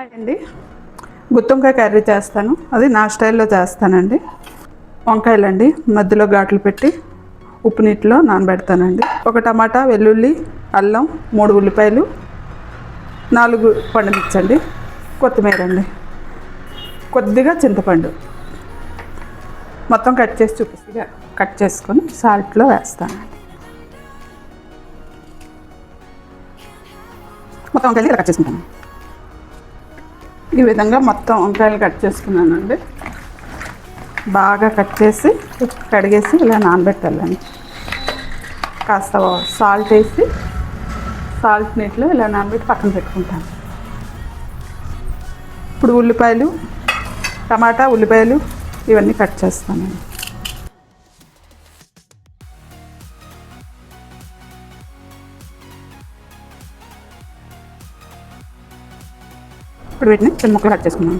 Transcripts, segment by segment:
Hi అండి. గుత్తొంకాయ curry చేస్తాను. అది నా స్టైల్లో చేస్తానండి. వంకాయలండి మధ్యలో ఘాట్లు పెట్టి ఉప్పు నీటిలో నానబెడతానండి. ఒక టమాటా వెల్లుల్లి అల్లం మూడు ఉల్లిపాయలు నాలుగు పండుమిర్చండి. కొత్తిమీర అండి కొద్దిగా చింతపండు. మొత్తం కట్ చేసి చూపిస్తా. కట్ చేసుకొని సాల్ట్లో వేస్తాను. మొత్తం కలిసి ఇలా కట్ చేసుకుంటాను. ఈ విధంగా మొత్తం వంకాయలు కట్ చేసుకున్నానండి. బాగా కట్ చేసి కడిగేసి ఇలా నానబెట్టాలండి. కాస్త సాల్ట్ వేసి సాల్ట్ నీటిలో ఇలా నానబెట్టి పక్కన పెట్టుకుంటాను. ఇప్పుడు ఉల్లిపాయలు టమాటా ఉల్లిపాయలు ఇవన్నీ కట్ చేస్తానండి. ఇప్పుడు వీటిని చిన్న ముక్కలు కట్ చేసుకున్నాం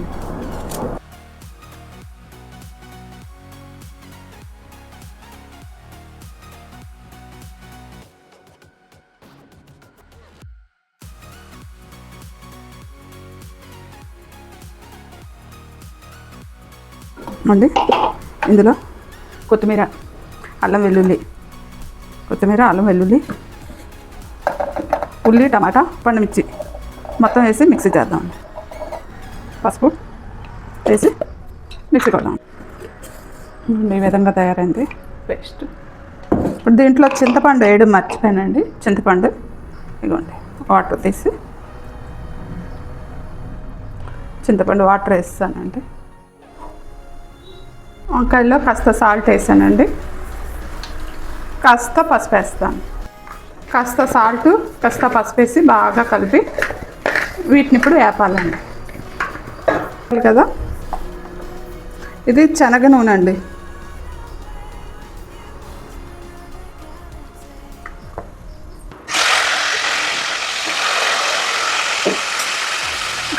అండి ఇందులో కొత్తిమీర అల్లం వెల్లుల్లి కొత్తిమీర అల్లం వెల్లుల్లి ఉల్లి టమాటా పండుమిర్చి మొత్తం వేసి మిక్సీ చేద్దాం. పసుపు వేసి మిక్సీ కొడదాం ఈ విధంగా తయారైంది. పేస్ట్ ఇప్పుడు దీంట్లో చింతపండు వేయడం మర్చిపోయానండి. చింతపండు ఇదిగోండి వాటర్ తీసి చింతపండు వాటర్ వేస్తానండి. వంకాయల్లో కాస్త సాల్ట్ వేసానండి. కాస్త పసుపు వేస్తాను. కాస్త సాల్ట్ కాస్త పసుపు వేసి బాగా కలిపి వీటిని ఇప్పుడు వేపాలండి. కదా? ఇది శనగ నూనె అండి.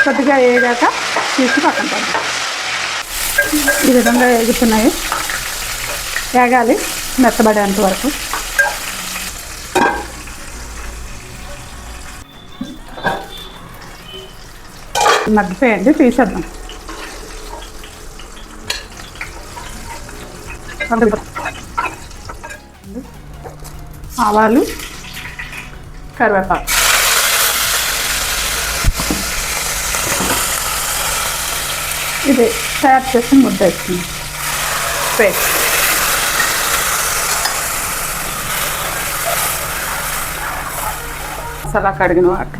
కొద్దిగా వేగాక తీసి పక్కన ఈ విధంగా వేగుతున్నాయి. వేగాలి మెత్తబడేంత వరకు. మగ్గిపోయండి తీసేద్దాం. ఆవాలు కరివేపాకు. ఇది తయారు చేసి ముద్ద వేసుకుందాం. పేస్ట్. మసాలా కడిగిన వాటర్.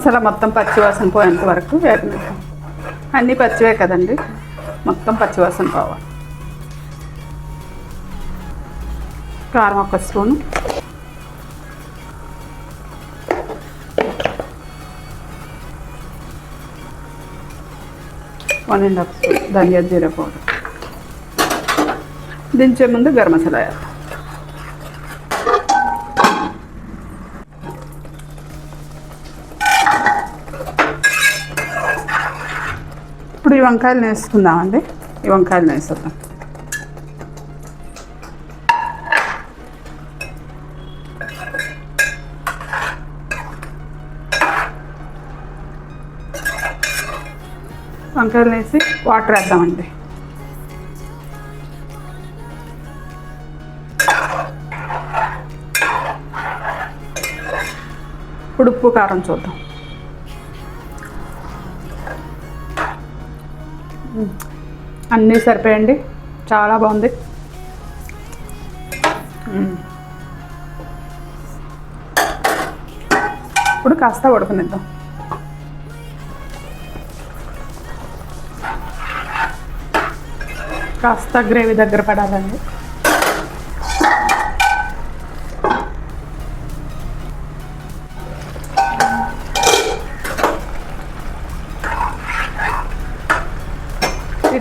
మసాలా మొత్తం పచ్చివాసన పోయేంత వరకు వేగనిద్దాం అన్నీ పచ్చివే కదండి. మొత్తం పచ్చివాసన పోవాలి. కారం ఒక spoon. One and half spoon ధనియా జీరా పౌడర్. దించే ముందు గరం మసాలా వేస్తాం ఇప్పుడు ఈ వంకాయలు వేసుకుందామండి ఈ వంకాయలు వేసేద్దాం వంకాయలు వేసి వాటర్ వేద్దామండి. ఇప్పుడు ఉప్పు కారం చూద్దాం. అన్నీ సరిపోయండి. చాలా బాగుంది. ఇప్పుడు కాస్త ఉడకనిద్దాం. కాస్త గ్రేవీ దగ్గర పడాలండి.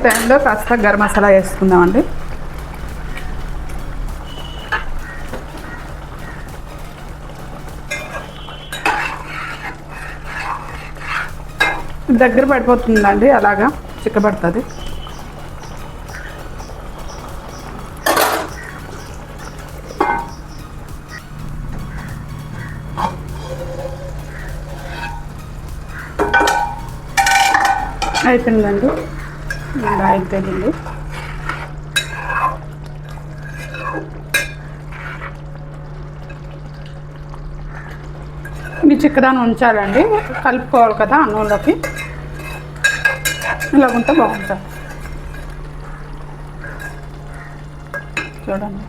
టైంలో కాస్త గరం మసాలా వేసుకుందామండి. దగ్గర పడిపోతుందండి అలాగా చిక్కబడుతుంది. అయిపోయిందండి. ఆయిల్ తగిలింది ఇది చిక్కదాన్ని ఉంచాలండి. కలుపుకోవాలి కదా అన్నంలోకి ఇలా ఉంటే బాగుంటుంది. చూడండి.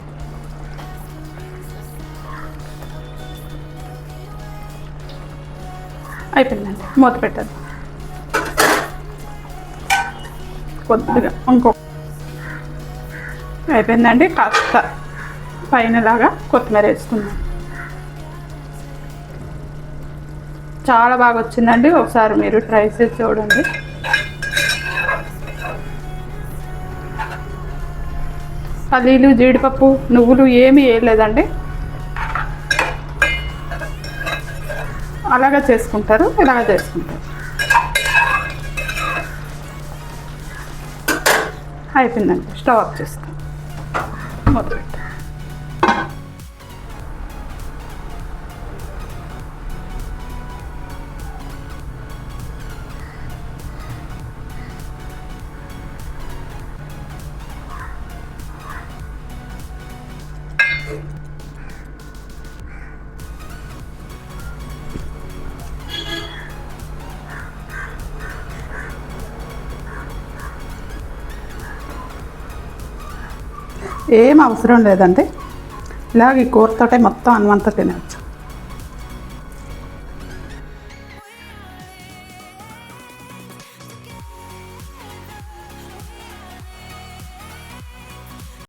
అయిపోయిందండి. మూత పెట్టండి కొద్దిగా ఇంకో అయిపోయిందండి కాస్త పైనలాగా కొత్తిమీర వేసుకుందాం చాలా బాగా వచ్చిందండి ఒకసారి మీరు ట్రై చేసి చూడండి. పల్లీలు జీడిపప్పు నువ్వులు ఏమీ వేయలేదండి. అలాగా చేసుకుంటారు ఇలాగ చేసుకుంటారు. అయిపోయిందండి స్టవ్ ఆఫ్ చేస్తాం మొదలు ఏం అవసరం లేదండి. ఇలాగ ఈ కూరతోటే మొత్తం అన్నంతా తినవచ్చు